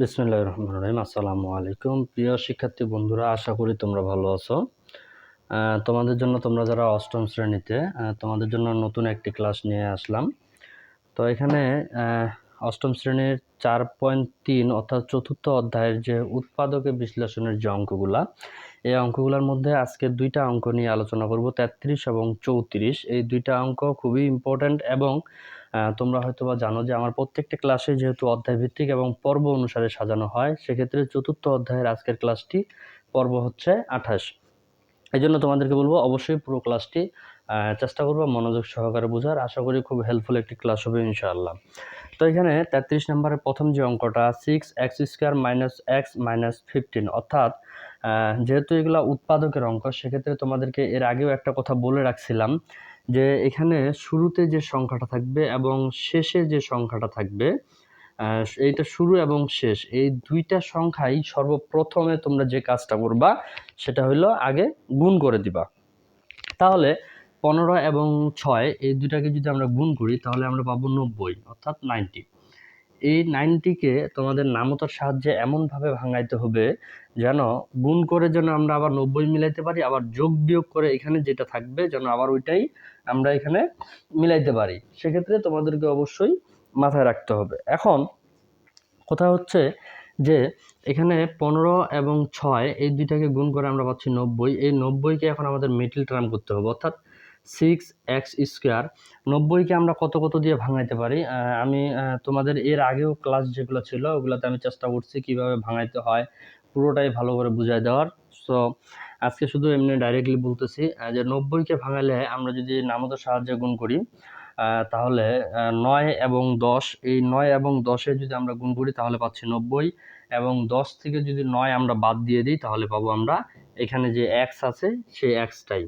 বিসমুল্লাহ রহমান রহিম। আসসালামু আলাইকুম। প্রিয় শিক্ষার্থী বন্ধুরা, আশা করি তোমরা ভালো আছো। তোমাদের জন্য তোমরা যারা অষ্টম শ্রেণীতে তোমাদের জন্য নতুন একটি ক্লাস নিয়ে আসলাম। তো এখানে অষ্টম শ্রেণির চার পয়েন্ট তিন অর্থাৎ চতুর্থ অধ্যায়ের যে উৎপাদকে বিশ্লেষণের যে অঙ্কগুলা এই অঙ্কগুলোর মধ্যে আজকে দুইটা অঙ্ক নিয়ে আলোচনা করব, তেত্রিশ এবং চৌত্রিশ। এই দুইটা অঙ্ক খুবই ইম্পর্ট্যান্ট এবং তোমরা হয়তো বা জানো যে আমার প্রত্যেকটা ক্লাসে যেহেতু অধ্যায় ভিত্তিক এবং পর্ব অনুসারে সাজানো হয়, সেক্ষেত্রে চতুর্থ অধ্যায়ের আজকের ক্লাসটি পর্ব হচ্ছে আঠাশ। এই জন্য তোমাদেরকে বলব, অবশ্যই পুরো ক্লাসটি চেষ্টা করব মনোযোগ সহকারে বোঝার। আশা করি খুব হেল্পফুল একটি ক্লাস হবে ইনশাআল্লাহ। তো এখানে তেত্রিশ নম্বরের প্রথম যে অঙ্কটা six x square minus x minus fifteen অর্থাৎ যেহেতু এগুলো উৎপাদকের অঙ্ক সেক্ষেত্রে তোমাদেরকে এর আগেও একটা কথা বলে রাখছিলাম যে এখানে শুরুতে যে সংখ্যাটা থাকবে এবং শেষে যে সংখ্যাটা থাকবে এইটা শুরু এবং শেষ, এই দুইটা সংখ্যাই সর্বপ্রথমে তোমরা যে কাজটা করবা সেটা হলো আগে গুণ করে দিবা। তাহলে পনেরো এবং ছয়, এই দুটাকে যদি আমরা গুণ করি তাহলে আমরা পাবো নব্বই, অর্থাৎ নাইনটি। এই নাইনটিকে তোমাদের নামতার সাহায্যে এমনভাবে ভাঙাইতে হবে যেন গুণ করে যেন আমরা আবার নব্বই মিলাইতে পারি, আবার যোগ বিয়োগ করে এখানে যেটা থাকবে যেন আবার ওইটাই আমরা এখানে মিলাইতে পারি। সেক্ষেত্রে তোমাদেরকে অবশ্যই মাথায় রাখতে হবে। এখন কথা হচ্ছে যে এখানে পনেরো এবং ছয় এই দুইটাকে গুণ করে আমরা পাচ্ছি নব্বই। এই নব্বইকে এখন আমাদের মিডল টার্ম করতে হবে। অর্থাৎ সিক্স এক্স স্কোয়ার নব্বইকে আমরা কত কত দিয়ে ভাঙাইতে পারি? আমি তোমাদের এর আগেও ক্লাস যেগুলো ছিল, ওগুলোতে আমি চেষ্টা করছি কীভাবে ভাঙাইতে হয়, পুরোটাই ভালো করে বুঝাই দেওয়ার। সো আজকে শুধু এমনি ডাইরেক্টলি বলতেছি যে নব্বইকে ভাঙালে আমরা যদি নামতার সাহায্যে গুণ করি তাহলে নয় এবং দশ, এই নয় এবং দশে যদি আমরা গুণ করি, তাহলে পাচ্ছি নব্বই, এবং দশ থেকে যদি নয় আমরা বাদ দিয়ে দিই, তাহলে পাবো আমরা এখানে যে এক্স আছে, সেই এক্সটাই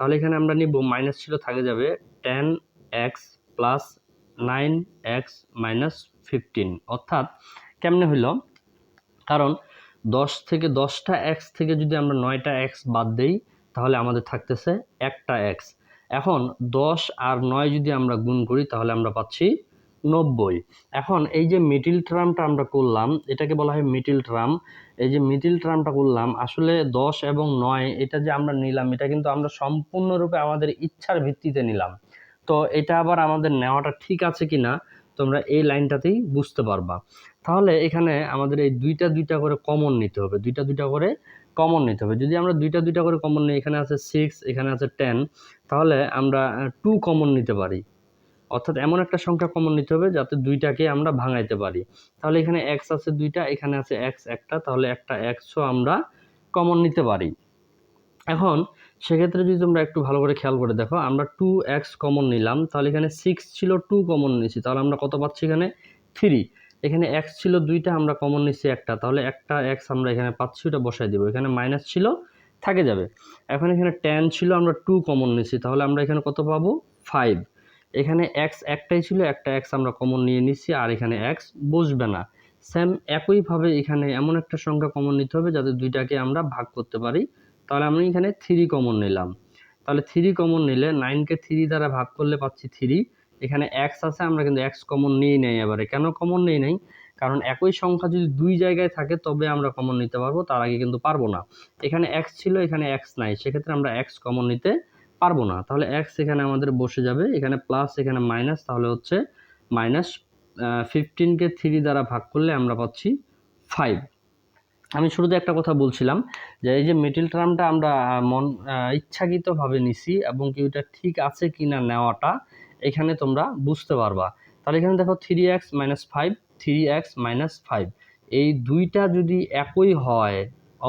তাহলে এখানে আমরা নিব মাইনাস ছিল থাকে যাবে ten x plus nine x minus fifteen অর্থাৎ কেমনে হইল? কারণ দশ থেকে দশটা এক্স থেকে যদি আমরা নয়টা এক্স বাদ দেই, তাহলে আমাদের থাকতেছে একটা এক্স এখন দশ আর নয় যদি আমরা গুণ করি, তাহলে আমরা পাচ্ছি নব্বই। এখন এই যে মিডিল টার্মটা আমরা করলাম, এটাকে বলা হয় মিডিল টার্ম, এই যে মিডিল টার্মটা করলাম, আসলে দশ এবং নয়, এটা যে আমরা নিলাম, এটা কিন্তু আমরা সম্পূর্ণরূপে আমাদের ইচ্ছার ভিত্তিতে নিলাম। তো এটা আবার আমাদের নেওয়াটা ঠিক আছে কি না, তোমরা এই লাইনটাতেই বুঝতে পারবা। তাহলে এখানে আমাদের এই দুইটা দুইটা করে কমন নিতে হবে, দুইটা দুইটা করে কমন নিতে হবে। যদি আমরা দুইটা দুইটা করে কমন নিই, এখানে আছে সিক্স এখানে আছে টেন তাহলে আমরা টু কমন নিতে পারি। অর্থাৎ এমন একটা সংখ্যা কমন নিতে হবে যাতে দুইটাকে আমরা ভাঙাইতে পারি। তাহলে এখানে এক্স আছে দুইটা, এখানে আছে এক্স একটা, তাহলে একটা এক্সও আমরা কমন নিতে পারি। এখন সেক্ষেত্রে যদি তোমরা একটু ভালো করে খেয়াল করে দেখো, আমরা টু এক্স কমন নিলাম, তাহলে এখানে সিক্স ছিল টু কমন নিয়েছি, তাহলে আমরা কত পাচ্ছি এখানে? থ্রি এখানে এক্স ছিল দুইটা, আমরা কমন নিচ্ছি একটা, তাহলে একটা এক্স আমরা এখানে পাচ্ছি, ওটা বসাই দেবো। এখানে মাইনাস ছিল, থাকে যাবে। এখন এখানে টেন ছিল, আমরা টু কমন নিচ্ছি তাহলে আমরা এখানে কত পাবো? ফাইভ এখানে এক্স একটাই ছিল, একটা এক্স আমরা কমন নিয়ে নিচ্ছি, আর এখানে এক্স বসবে না। সেম একইভাবে এখানে এমন একটা সংখ্যা কমন নিতে হবে যাতে দুইটাকে আমরা ভাগ করতে পারি। তাহলে আমি এখানে থ্রি কমন নিলাম। তাহলে থ্রি কমন নিলে নাইনকে থ্রি দ্বারা ভাগ করলে পাচ্ছি থ্রি এখানে এক্স আছে, আমরা কিন্তু এক্স কমন নিই নেই এবারে। কেন কমন নেই নাই? কারণ একই সংখ্যা যদি দুই জায়গায় থাকে, তবে আমরা কমন নিতে পারব, তার আগে কিন্তু পারব না। এখানে এক্স ছিল, এখানে এক্স নাই। সেক্ষেত্রে আমরা এক্স কমন নিতে পারব না। তাহলে এক্স এখানে আমাদের বসে যাবে। এখানে প্লাস এখানে মাইনাস তাহলে হচ্ছে মাইনাস ফিফটিনকে থ্রি দ্বারা ভাগ করলে আমরা পাচ্ছি ফাইভ আমি শুরুতে একটা কথা বলছিলাম যে এই যে মিডিল টার্মটা আমরা মন ইচ্ছাকৃতভাবে নিছি এবং কি ওটা ঠিক আছে কি না নেওয়াটা এখানে তোমরা বুঝতে পারবা। তাহলে এখানে দেখো three x minus five three x minus five এই দুইটা যদি একই হয়,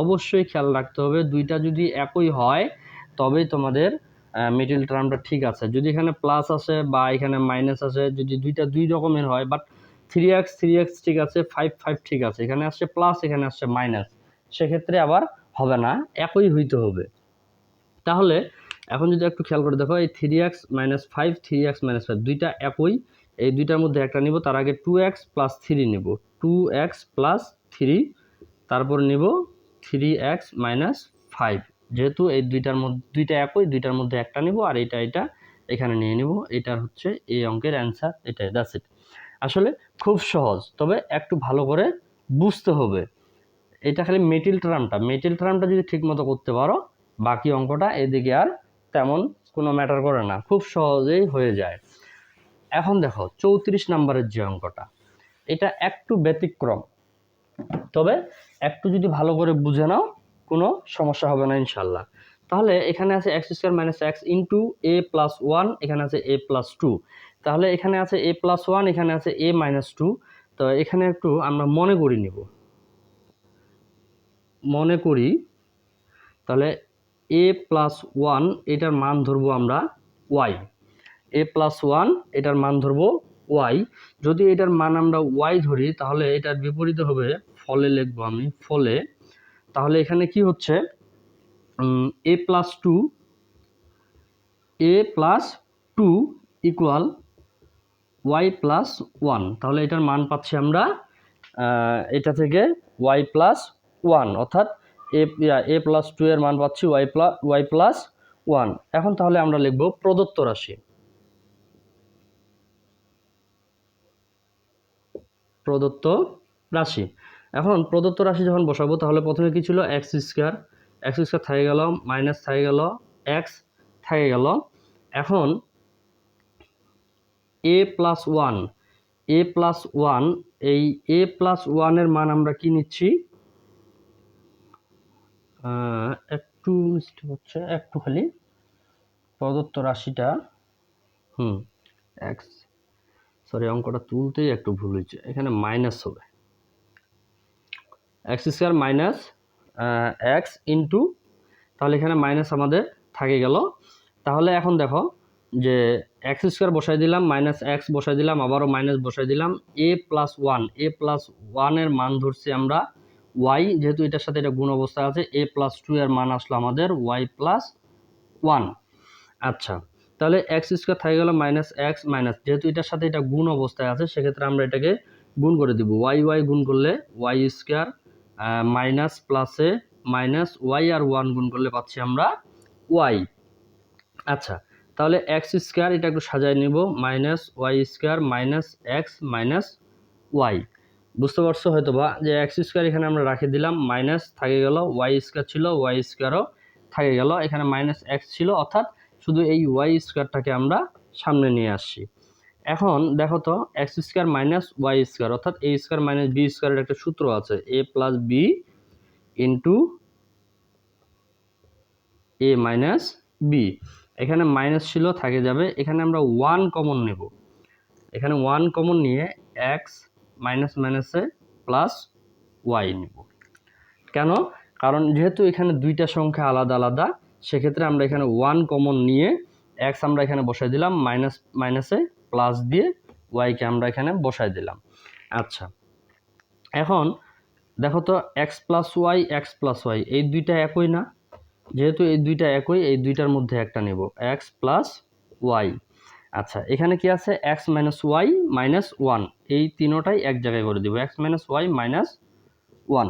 অবশ্যই খেয়াল রাখতে হবে। দুইটা যদি একই হয়, তবেই তোমাদের মিডিল টার্মটা ঠিক আছে। যদি এখানে প্লাস আসে বা এখানে মাইনাস আসে, যদি দুইটা দুই রকমের হয় but three x three x ঠিক আছে ফাইভ ফাইভ ঠিক আছে। এখানে আসছে প্লাস এখানে আসছে মাইনাস সেক্ষেত্রে আবার হবে না, একই হইতে হবে। তাহলে এখন যদি একটু খেয়াল করে দেখো, এই three x minus five three x minus five দুইটা একই। এই দুইটার মধ্যে একটা নিব, তার আগে টু এক্স প্লাস থ্রি নিব। টু এক্স প্লাস থ্রি তারপর নিব থ্রি এক্স মাইনাস ফাইভ যেহেতু এই দুইটার মধ্যে, দুইটা একই, দুইটার মধ্যে একটা নিব আর এটা এটা এখানে নিয়ে নিব। এটার হচ্ছে এই অঙ্কের অ্যান্সার এটাই দ্যাটস ইট আসলে খুব সহজ, তবে একটু ভালো করে বুঝতে হবে। এটা খালি মেটিল ট্রামটা মেটিল ট্রামটা যদি ঠিকমতো করতে পারো, বাকি অঙ্কটা এদিকে আর তেমন কোনো ম্যাটার করে না, খুব সহজেই হয়ে যায়। এখন দেখো, চৌত্রিশ নাম্বারের যে অঙ্কটা, এটা একটু ব্যতিক্রম। তবে একটু যদি ভালো করে বুঝে নাও কোনো সমস্যা হবে না ইনশাল্লাহ তাহলে এখানে আছে x square minus x into a plus one এখানে আছে এ প্লাস টু তাহলে এখানে আছে এ প্লাস ওয়ান এখানে আছে এ মাইনাস টু তো এখানে একটু আমরা মনে করি নিব। মনে করি, তাহলে এ প্লাস ওয়ান এটার মান ধরবো আমরা ওয়াই এ প্লাস ওয়ান এটার মান ধরবো ওয়াই যদি এটার মান আমরা ওয়াই ধরি, তাহলে এটার বিপরীতে হবে, ফলে লিখব আমি, ফলে তাহলে এখানে কি হচ্ছে? A plus two a plus two equal y plus one তাহলে এটার মান পাচ্ছি আমরা এটা থেকে ওয়াই প্লাস ওয়ান অর্থাৎ এ এ প্লাস টু এর মান পাচ্ছি y plus y plus one এখন তাহলে আমরা লিখব প্রদত্ত রাশি। প্রদত্ত রাশি। এখন প্রদত্ত রাশি যখন বসাবো, তাহলে প্রথমে কী ছিল? এক্স স্কোয়ার এক্স স্কোয়ার থাকে গেল মাইনাস থাকে গেল এক্স থাকে গেল। এখন a plus one a plus one এই এ প্লাস ওয়ানের মান আমরা কি নিচ্ছি? একটু মিস্টেক হচ্ছে, একটু খালি। প্রদত্ত রাশিটা, হুম এক্স সরি অঙ্কটা তুলতেই একটু ভুল হয়েছে। এখানে মাইনাস হবে। X square minus x into, তাহলে এখানে মাইনাস আমাদের থাকে গেল। তাহলে এখন দেখো যে এক্স স্কোয়ার বসাই দিলাম, মাইনাস এক্স বসাই দিলাম, আবারও মাইনাস বসাই দিলাম। A plus one, a plus ওয়ানের মান ধরছি আমরা ওয়াই, যেহেতু এটার সাথে এটা গুণ অবস্থা আছে, এ প্লাস টু এর মান আসলো আমাদের ওয়াই প্লাস ওয়ান। আচ্ছা তাহলে এক্স স্কোয়ার থাকে গেল মাইনাস এক্স মাইনাস, যেহেতু এটার সাথে এটা গুণ অবস্থায় আছে, সেক্ষেত্রে আমরা এটাকে গুণ করে দিব। ওয়াই ওয়াই গুণ করলে ওয়াই স্কোয়ার মাইনাস প্লাসে মাইনাস ওয়াই আর ওয়ান গুণ করলে পাচ্ছি আমরা ওয়াই আচ্ছা তাহলে এক্স স্কোয়ার এটা একটু সাজায় নিব minus y square minus x minus y বুঝতে পারছ হয়তো বা যে এক্স স্কোয়ার এখানে আমরা রাখে দিলাম মাইনাস থাকে গেল ওয়াই স্কোয়ার ছিল ওয়াই স্কোয়ারও থাকে গেল, এখানে মাইনাস এক্স ছিল, অর্থাৎ শুধু এই ওয়াই স্কোয়ারটাকে আমরা সামনে নিয়ে আসছি। এখন দেখো তো x square minus y square অর্থাৎ এ স্কোয়ার মাইনাস বি স্কোয়ারের একটা সূত্র আছে a plus b into a minus b এখানে মাইনাস ছিল, থাকে যাবে, এখানে আমরা ওয়ান কমন নেব। এখানে ওয়ান কমন নিয়ে এক্স মাইনাস মাইনাসে প্লাস ওয়াই নেব। কেন? কারণ যেহেতু এখানে দুইটা সংখ্যা আলাদা আলাদা, সেক্ষেত্রে আমরা এখানে ওয়ান কমন নিয়ে এক্স আমরা এখানে বসাই দিলাম মাইনাস মাইনাসে প্লাস দিয়ে ওয়াইকে আমরা এখানে বসাই দিলাম। আচ্ছা এখন দেখো তো x plus y x plus y এই দুইটা একই না? যেহেতু এই দুইটা একই, এই দুইটার মধ্যে একটা নেব। এক্স প্লাস ওয়াই আচ্ছা এখানে কি আছে? X minus y minus one এই তিনোটাই এক জায়গায় করে দিব। X minus y minus one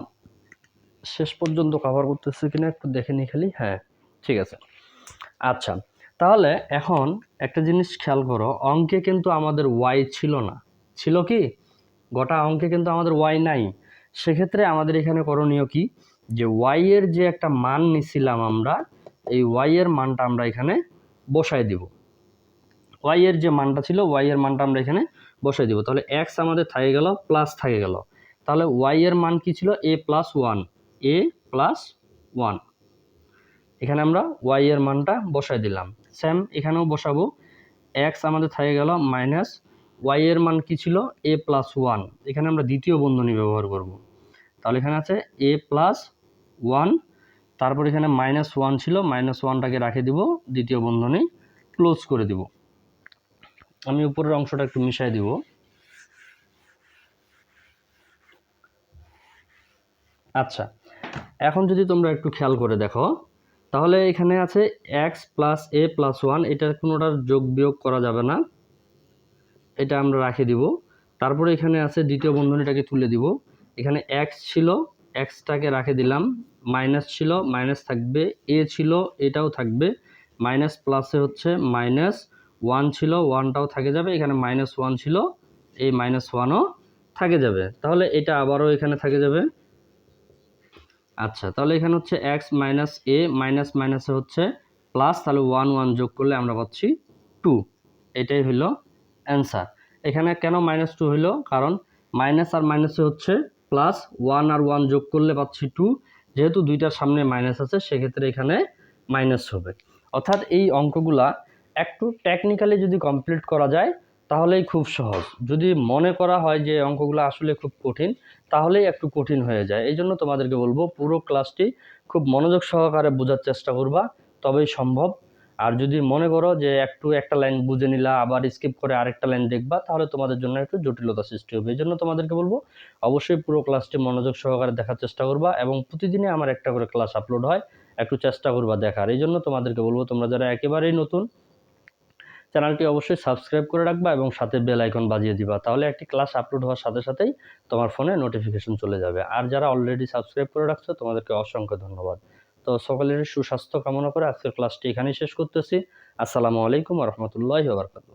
শেষ পর্যন্ত কভার করতেছে কিনা একটু দেখে নি খালি। হ্যাঁ ঠিক আছে। আচ্ছা তাহলে এখন একটা জিনিস খেয়াল করো, অঙ্কে কিন্তু আমাদের ওয়াই ছিল না। ছিল কি? গোটা অঙ্কে কিন্তু আমাদের ওয়াই নাই। সেক্ষেত্রে আমাদের এখানে করণীয় কি? যে ওয়াই এর যে একটা মান নিছিলাম আমরা, এই ওয়াই এর মানটা আমরা এখানে বসাই দিব। ওয়াই এর যে মানটা ছিল ওয়াই এর মানটা আমরা এখানে বসাই দিব। তাহলে এক্স আমাদের থাকে গেল প্লাস থাকে গেল। তাহলে ওয়াই এর মান কি ছিল? A plus one a plus one এখানে আমরা ওয়াই এর মানটা বসাই দিলাম। সেম এখানেও বসাবো। এক্স আমাদের থাকে গেল, মাইনাস ওয়াই এর মান কি ছিল? A plus one. এখানে আমরা দ্বিতীয় বন্ধনী ব্যবহার করব। তাহলে এখানে আছে এ প্লাস ওয়ান, তারপর এখানে মাইনাস ওয়ান ছিল, মাইনাস ওয়ানটাকে রাখে দিব, দ্বিতীয় বন্ধনী ক্লোজ করে দিব। আমি উপরের অংশটা একটু মিশাই দিব। আচ্ছা এখন যদি তোমরা একটু খেয়াল করে দেখো তাহলে এখানে আছে x plus a plus one এটা কোনোটার যোগ বিয়োগ করা যাবে না। এটা আমরা রাখে দিব। তারপরে এখানে আছে দ্বিতীয় বন্ধনীটাকে তুলে দিব। এখানে এক্স ছিল এক্সটাকে রাখে দিলাম। মাইনাস ছিল মাইনাস থাকবে। এ ছিল, এটাও থাকবে। মাইনাস প্লাসে হচ্ছে মাইনাস ওয়ান ছিল ওয়ানটাও থাকে যাবে। এখানে মাইনাস ওয়ান ছিল, এই মাইনাস ওয়ানও থাকে যাবে। তাহলে এটা আবারও এখানে থাকে যাবে। আচ্ছা তাহলে এখানে হচ্ছে এক্স মাইনাস এ মাইনাস মাইনাসে হচ্ছে প্লাস তাহলে ওয়ান ওয়ান যোগ করলে আমরা পাচ্ছি টু এটাই হলো অ্যান্সার এখানে কেন মাইনাস টু হলো? কারণ মাইনাস আর মাইনাসে হচ্ছে প্লাস ওয়ান আর ওয়ান যোগ করলে পাচ্ছি টু যেহেতু দুইটার সামনে মাইনাস আছে, সেক্ষেত্রে এখানে মাইনাস হবে। অর্থাৎ এই অঙ্কগুলা একটু টেকনিক্যালি যদি কমপ্লিট করা যায় তাহলেই খুব সহজ। যদি মনে করা হয় যে অঙ্কগুলো আসলে খুব কঠিন, তাহলেই একটু কঠিন হয়ে যায়। এই জন্য তোমাদেরকে বলব, পুরো ক্লাসটি খুব মনোযোগ সহকারে বোঝার চেষ্টা করবা, তবেই সম্ভব। আর যদি মনে করো যে একটু একটা লাইন বুঝে নিলা, আবার স্কিপ করে আরেকটা লাইন দেখবা, তাহলে তোমাদের জন্য একটু জটিলতা সৃষ্টি হবে। এই জন্য তোমাদেরকে বলব, অবশ্যই পুরো ক্লাসটি মনোযোগ সহকারে দেখার চেষ্টা করবা এবং প্রতিদিনই আমার একটা করে ক্লাস আপলোড হয়, একটু চেষ্টা করবা দেখার। এই জন্য তোমাদেরকে বলব, তোমরা যারা একেবারেই নতুন চ্যানেলটি অবশ্যই সাবস্ক্রাইব করে রাখবা এবং সাথে বেল আইকন বাজিয়ে দিবা, তাহলে একটি ক্লাস আপলোড হওয়ার সাথে সাথেই তোমার ফোনে নোটিফিকেশন চলে যাবে। আর যারা অলরেডি সাবস্ক্রাইব করে রাখছো, তোমাদেরকে অসংখ্য ধন্যবাদ। তো সকলের সুস্বাস্থ্য কামনা করে আজকের ক্লাসটি এখানেই শেষ করতেছি। আসসালামু আলাইকুম রহমতুল্লাহ বারকাত